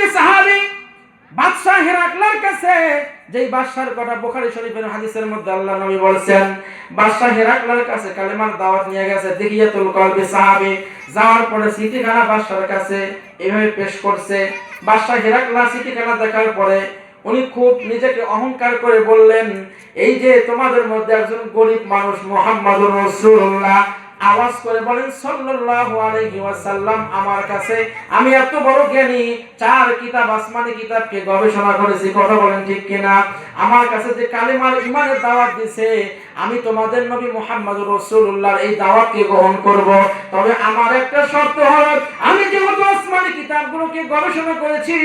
কলবি সাহাবি বাদশাহ হেরাকলার কাছে যেই কথা বুখারী শরীফের হাদিসের মধ্যে আল্লাহ নবী বলছেন, বাদশাহ হেরাকলার কাছে কালেমার দাওয়াত নিয়ে গেছে কলবি সাহাবি। যাওয়ার পরে সিটিখানা কাছে এভাবে পেশ করছে। বাদশাহ হেরাকলা সিটিখানা দেখার পরে উনি খুব নিজেকে অহংকার করে বললেন, এই যে তোমাদের মধ্যে একজন গরিব মানুষ মোহাম্মদুর রাসূলুল্লাহ আওয়াজ করে বলেন সাল্লাল্লাহু আলাইহি ওয়াসাল্লাম আমার কাছে আমি এত বড় জ্ঞানী চার কিতাব আসমানি কিতাবকে গবেষণা করেছি। কথা বলেন ঠিক কিনা? আমার কাছে যে কালেমার ইমানের দাওয়াত দিছে আমি তোমাদের নবী মুহাম্মদুর রাসূলুল্লাহর এই দাওয়াতকে গ্রহণ করব। তবে আমার একটা শর্ত হলো আমি যেহেতু আসমানি কিতাবগুলোকে গবেষণা করেছি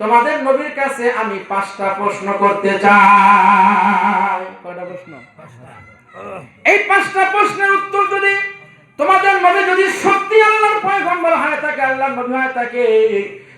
তোমাদের নবীর কাছে আমি পাঁচটা প্রশ্ন করতে চাই। কয়টা প্রশ্ন? এই পাঁচটা প্রশ্নের উত্তর নবী যদি সত্যি আল্লাহর পয়গম্বর হয়ে থাকে আল্লাহর নবী হয়ে থাকে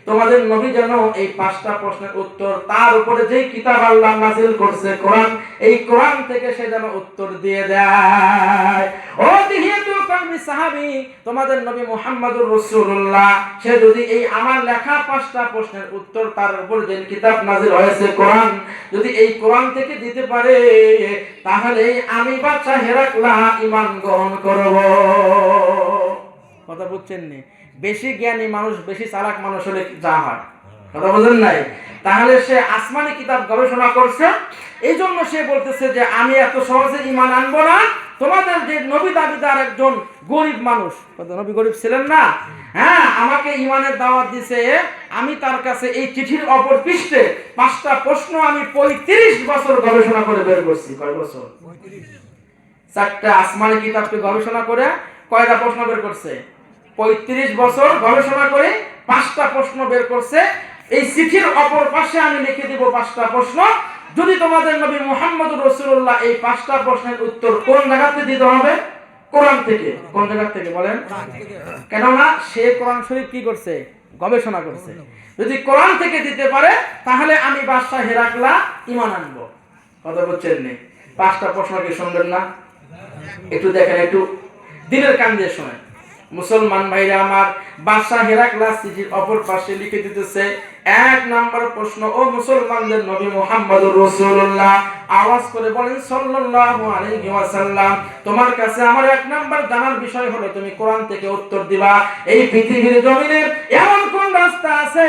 তোমাদের নবী যেন এই পাঁচটা প্রশ্নের উত্তর তার উপরে যে কিতাব আল্লাহ নাজিল করছে, কোরআন, এই কোরআন থেকে সে যেন উত্তর দিয়ে দেয়। ও দিহিয়াতুল কলমি সাহাবী, তোমাদের নবী মুহাম্মদুর রাসূলুল্লাহ। সে যদি এই আমার লেখা পাঁচটা প্রশ্নের উত্তর তার উপর যে কিতাব নাজিল হয়েছে কোরআন, যদি এই কোরআন থেকে দিতে পারে তাহলে আমি বাচ্চা হেরাকলা ইমান গ্রহণ করব। কথা বুঝছেন নি? বেশি জ্ঞানী মানুষ, বেশি চালাক মানুষ হলে যা হয়। কথা বুঝলেন নাই? তাহলে সে আসমানি কিতাব গবেষণা করছে এই জন্য সে বলতেছে যে আমি এত সহজে ইমান আনব না তোমাদের যে নবী দাবিদার একজন গরিব মানুষ নবী গরিব ছিলেন না? হ্যাঁ আমাকে ইমানের দাওয়াত দিছে, আমি তার কাছে এই চিঠির অপর পৃষ্ঠে পাঁচটা প্রশ্ন আমি পঁয়ত্রিশ বছর গবেষণা করে বের করছি। কয় বছর? চারটা আসমানি কিতাবকে গবেষণা করে কয়টা প্রশ্ন বের করছে? পঁয়ত্রিশ বছর গবেষণা করে পাঁচটা প্রশ্ন বের করছে। এই চিঠির অপর পাশে আমি লিখে দিব পাঁচটা প্রশ্ন। যদি তোমাদের নবী মোহাম্মদ রসুল্লাহ এই পাঁচটা প্রশ্নের উত্তর কোন জায়গাতে দিতে হবে? কোরআন থেকে। কোন জায়গা থেকে বলেন? কেননা সে কোরআন শরীফ কি করছে? গবেষণা করছে। যদি কোরআন থেকে দিতে পারে তাহলে আমি বাদশাহ হেরাকলা ইমান আনব। কথা বলছেন নেই পাঁচটা প্রশ্ন কি শুনবেন না? একটু দেখেন একটু দিনের কান দিয়ে শোনেন। মুসলমান ভাইরা আমার বাদশাহ হেরাকলা চিঠির অপর পাশে লিখে দিতেছে, এক নাম্বার প্রশ্ন, ও মুসলমানদের নবী মুহাম্মদুর রাসূলুল্লাহ, আওয়াজ করে বলেন, সাল্লাল্লাহু আলাইহি ওয়াসাল্লাম, তোমার কাছে আমার এক নাম্বার জানার বিষয় হলো, তুমি কোরআন থেকে উত্তর দিবা। এই পৃথিবীর জমিনে এমন কোন রাস্তা আছে,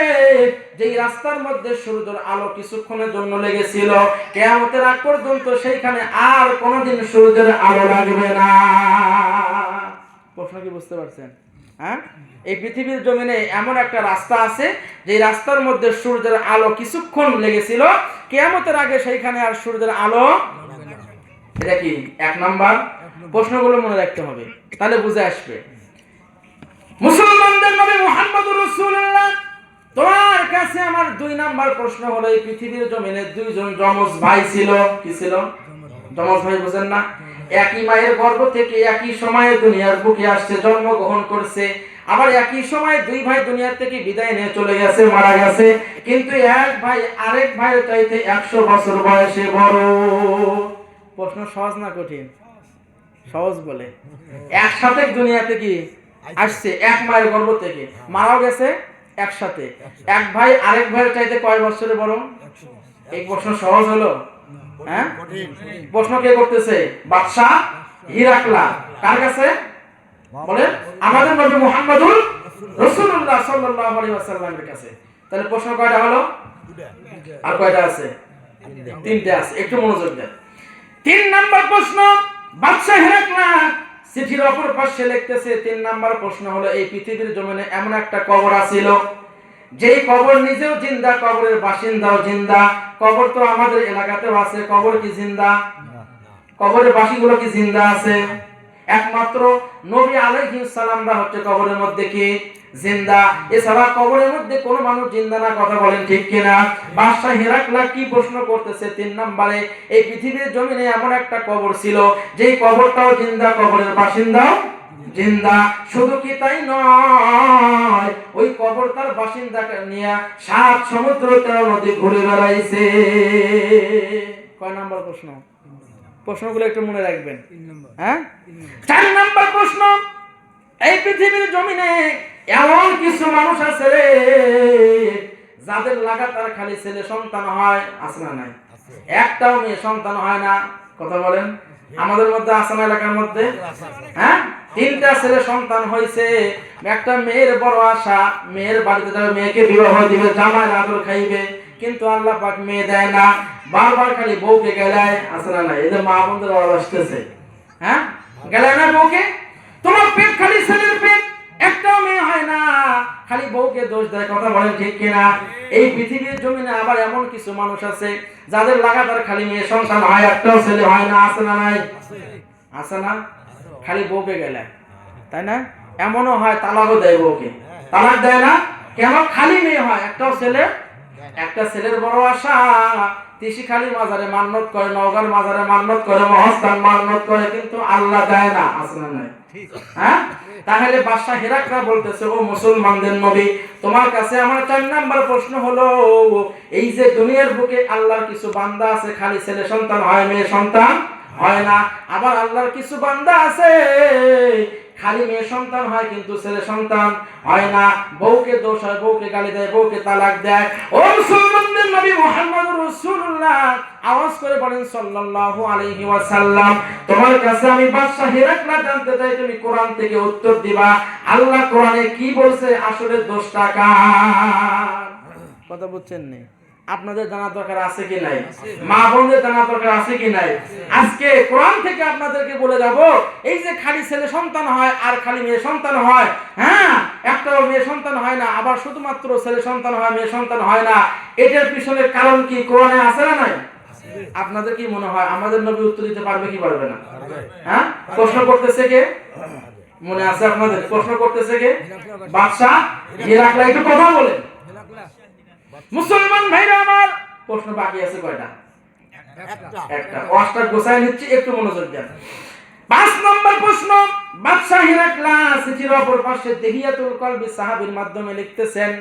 যেই রাস্তার মধ্যে সূর্যের আলো কিছুক্ষণের জন্য লেগেছিল? কিয়ামতের আগ পর্যন্ত সেইখানে আর কোনোদিন সূর্যের আলো লাগবে না। প্রশ্ন কি বুঝতে পারছেন? হ্যাঁ? এই পৃথিবীর জমিনে এমন একটা রাস্তা আছে যে রাস্তার মধ্যে সূর্যের আলো কিছুক্ষণ লেগেছিল, কেয়ামতের আগে সেইখানে আর সূর্যের আলো এটা কি, এক নাম্বার? প্রশ্নগুলো মনে রাখতে হবে, তাহলে বুঝে আসবে। মুসলমানদের নবী মুহাম্মদুর রাসূলুল্লাহ, তোমার কাছে আমার দুই নাম্বার প্রশ্ন হলো, এই পৃথিবীর জমিনে দুইজন যমজ ভাই ছিল, কি ছিল? যমজ ভাই বুঝেন না? একই মায়ের গর্ভ থেকে একই সময়ে দুনিয়ার বুকে আসছে জন্মগ্রহণ করছে। আবার একই সময় দুই ভাই দুনিয়ার থেকে বিদায় নিয়ে চলে গেছে মারা গেছে। কিন্তু এক ভাই আরেক ভাইয়ের চাইতে একশো বছর বয়সে বড়। প্রশ্ন সহজ না কঠিন? সহজ বলে। একসাথে দুনিয়াতে কি আসছে এক মায়ের গর্ভ থেকে। মারাও গেছে একসাথে। এক ভাই আরেক ভাইয়ের চাইতে কয় বছরে বড়? এই প্রশ্ন সহজ হলো? হ্যাঁ? প্রশ্ন কে করতেছে? বাদশাহ হিরাকলা। কার কাছে? বলেন আমাদের নবী রাসূলুল্লাহ সাল্লাল্লাহু আলাইহি ওয়াসাল্লামের কাছে। তাহলে প্রশ্ন কয়টা হলো? আর কয়টা আছে? তিনটে আছে। একটু মনোযোগ দেন। তিন নাম্বার প্রশ্ন বাদশাহ হিরাকলা চিঠির অপর পাশে লিখতেছে তিন নাম্বার প্রশ্ন হলো এই পৃথিবীর জমিনে এমন একটা কবর আছিল যেই কবর নিজেও জিন্দা, কবরের বাসিন্দাও জিন্দা। কবর তো আমাদের এলাকাতেও আছে, কবর কি জিন্দা? কবরের বাসিগুলো কি জিন্দা আছে? একমাত্র নবী আলাইহিস সালামরা হচ্ছে কবরের মধ্যে কি? জিন্দা। এছাড়া কবরের মধ্যে কোনো মানুষ জিন্দা না, কথা বলেন ঠিক কিনা? বাদশাহ হেরাকলা কি প্রশ্ন করতেছে? তিন নম্বরে, এই পৃথিবীর জমিনে এমন একটা কবর ছিল, যেই কবরটাও জিন্দা, কবরের বাসিন্দাও জিন্দা। শুধু কি তাই নয়, ওই কবর তার বাসিন্দাকে নিয়ে সাত সমুদ্র তেরো নদী ঘুরে বেড়াইছে। কয় নাম্বার প্রশ্ন? প্রশ্নগুলো একটু মনে রাখবেন। হ্যাঁ? চার নাম্বার প্রশ্ন এই পৃথিবীর জমিনে এমন কিছু মানুষ আছে রে যাদের লাগাতার খালি ছেলে সন্তান হয় আছে না নাই? একটাও মেয়ে সন্তান হয় না। কথা বলেন। আমাদের মধ্যে আছে না এলাকার মধ্যে? হ্যাঁ? তিনটা ছেলে সন্তান হয়েছে একটা মেয়ের বড় আশা, মেয়ের বাড়িতে যাবে মেয়েকে বিবাহ দিবে জামাই আদর খাইবে। কিন্তু আল্লাহ পাক মেয়ে দেয় না, বারবার খালি বউকে গেলায়, আছে না যে মা বন্ধুর আসতেছে। হ্যাঁ? গেলায় না বউকে? তোমার পেট খালি ছেলের পেট, একটাও মেয়ে হয় না। খালি বউকে দোষ দেয়, কথা বলেন ঠিক কিনা? এই পৃথিবীর জমিনে আবার এমন কিছু মানুষ আছে, যাদের লাগাতার খালি মেয়ে সন্তান হয়, একটাও ছেলে হয় না, আছে না নাই? আছে না? খালি বউকে গেলে। তাই না? এমনও হয় তালাকও দেয় বউকে। তালাক দেয় না? কেন? খালি মেয়ে হয় একটাও ছেলে একটা ছেলের বড় আশা। তিসি খালি মাজারে মান্নত করে নওগাঁর মাজারে মান্নত করে মহস্থান মান্নত করে কিন্তু আল্লাহ দেয় না না নাই? হ্যাঁ? তাহলে বাদশাহ হেরাকরা বলতেছে ও মুসলমানদের নবী তোমার কাছে আমার চার নাম্বার প্রশ্ন হলো এই যে দুনিয়ার বুকে আল্লাহর কিছু বান্দা আছে খালি ছেলে সন্তান হয় মেয়ে সন্তান? হয় না। আবার আল্লাহর কিছু বান্দা আছে। খালি মেয়ে সন্তান হয় কিন্তু ছেলে সন্তান হয় না। বউকে দোষ হয়, বউকে গালি দেয়, বউকে তালাক দেয়। ও মুসলমানদের নবী মুহাম্মদ রাসূলুল্লাহ, আওয়াজ করে বলেন সাল্লাল্লাহু আলাইহি ওয়াসাল্লাম, তোমার কাছে আমি বাদশা হিরাকলা জানতে চাই, তুমি কোরআন থেকে উত্তর দিবা। আল্লাহ কোরআনে কি বলছে? আসলে দোষটা কার? কথা বুঝছেন নি? আপনাদের জানা দরকার আছে কি নাই? মা বোনদের জানা দরকার আছে কি নাই? আজকে কোরআন থেকে আপনাদেরকে বলে যাব এই যে খালি ছেলে সন্তান হয় আর খালি মেয়ে সন্তান হয় হ্যাঁ? একটাও মেয়ে সন্তান হয় না আবার শুধুমাত্র ছেলে সন্তান হয় মেয়ে সন্তান হয় না। এটার পিছনে কারণ কি কোরআনে আছে না নাই? আপনাদের কি মনে হয়? আমাদের নবী উত্তর দিতে পারবে কি পারবে না? হ্যাঁ? প্রশ্ন করতেছে কে? মনে আছে আপনাদের? প্রশ্ন করতেছে কে? বাদশাহ হিরাকলা একটু কথা বলেন। মুসলমান ভাইরা আমার প্রশ্ন বাকি আছে কয়টা? একটা। গোসাই নিচ্ছি একটু মনোযোগ দেন। পাঁচ নম্বর প্রশ্ন বাদশাহ হিরাকলা চিঠির অপর পাশে দেহিয়াতুল কলবি সাহাবীর মাধ্যমে লিখতেছেন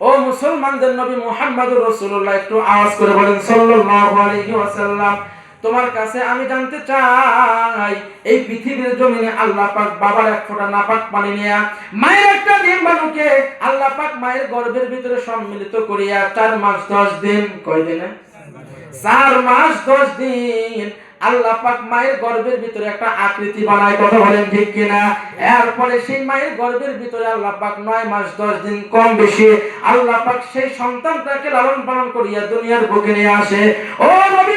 ও মুসলমানদের নবী মুহাম্মদুর রাসূলুল্লাহ একটু আওয়াজ করে বলেন সাল্লাল্লাহু আলাইহি ওয়াসাল্লাম। তোমার কাছে আমি জানতে চাই, এই পৃথিবীর জমিনে আল্লাহ পাক বাবার এক ফোঁটা নাপাক পানি নিয়া, মায়ের একটা ডিম্বাণুকে আল্লাহ পাক মায়ের গর্ভের ভিতরে সম্মিলিত করিয়া চার মাস দশ দিন, কয় দিনে? চার মাস দশ দিন আল্লাহ পাক মায়ের গর্ভের ভিতরে একটা আকৃতি বানায়, কথা বলেন ঠিক কিনা? এরপরে সেই মায়ের গর্ভের ভিতরে আল্লাহ পাক নয় মাস দশ দিন কম বেশি আল্লাহ পাক সেই সন্তানটাকে লালন পালন করিয়া দুনিয়ার বুকে নিয়ে আসে। ও নবী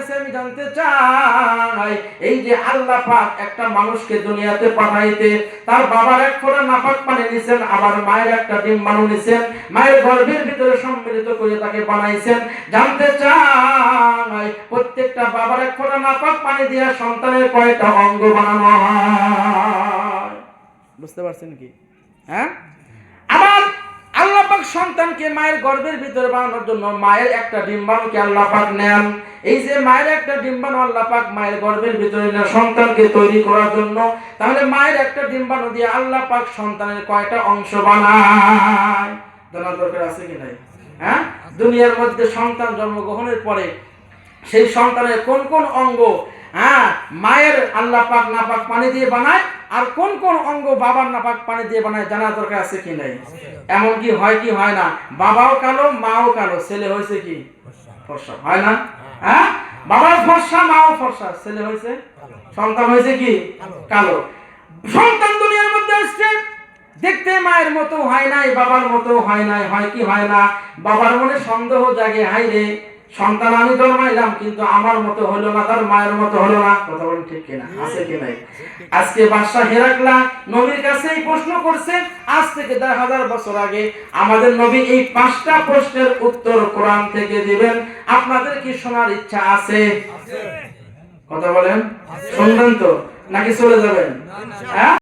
কাছে আমি জানতে চাই, এই যে আল্লাহ পাক একটা মানুষকে দুনিয়াতে পাঠাইতে, তার বাবার এক ফোঁটা নাপাক পানি নিছেন, আবার মায়ের একটা ডিম্বাণু নিছেন, মায়ের গর্ভের ভিতরে সম্মিলিত করে তাকে বানাইছেন। জানতে চাই, প্রত্যেকটা বাবার এক ফোঁটা নাপাক পানি দিয়া সন্তানের কয়টা অঙ্গ বানানো হয়? বুঝতে পারছেন কি? হ্যাঁ? পাক সন্তানকে মায়ের গর্ভের ভিতরে বানানোর জন্য মায়ের একটা ডিম্বাণুকে আল্লাহ পাক নেন? এই যে মায়ের একটা ডিম্বাণু আল্লাহ পাক মায়ের গর্ভের ভিতরে নেন সন্তানকে তৈরি করার জন্য। তাহলে মায়ের একটা ডিম্বাণু দিয়ে আল্লাহ পাক সন্তানের কয়টা অংশ বানায়? জানার দরকার আছে কি নাই? হ্যাঁ? দুনিয়ার মধ্যে সন্তান জন্মগ্রহণের পরে সেই সন্তানের কোন কোন অঙ্গ হ্যাঁ মায়ের আল্লাহ পাক নাপাক পানি দিয়ে বানায়, আর কোন কোন অঙ্গ বাবার নাপাক পানি দিয়ে বানায় জানার দরকার আছে কি নাই? এমন কি হয় কি হয় না? বাবাও কালো, মাও কালো, ছেলে হয়েছে কি? হয় না? হ্যাঁ? বাবার ফর্সা, মাও ফর্সা, ছেলে হয়েছে? সন্তান হয়েছে কি? কালো। সন্তান দুনিয়ার মধ্যে আসছে। দেখতে মায়ের মতো হয় নাই, বাবার মতো হয় নাই, হয় কি হয় না? বাবার মনে সন্দেহ জাগে হাই রে। সন্তান আমি জন্মাইলাম কিন্তু আমার মতো হলো না তার মায়ের মতো হলো না। কথা বলেন ঠিক কিনা? আছে কি নাই? আজকে বাদশাহ হেরাকলা নবীর কাছে এই প্রশ্ন করছে আজ থেকে দেড় হাজার বছর আগে আমাদের নবী এই পাঁচটা প্রশ্নের উত্তর কোরআন থেকে দিবেন। আপনাদের কি শোনার ইচ্ছা আছে? কথা বলেন? শুনবেন তো? নাকি চলে যাবেন? হ্যাঁ?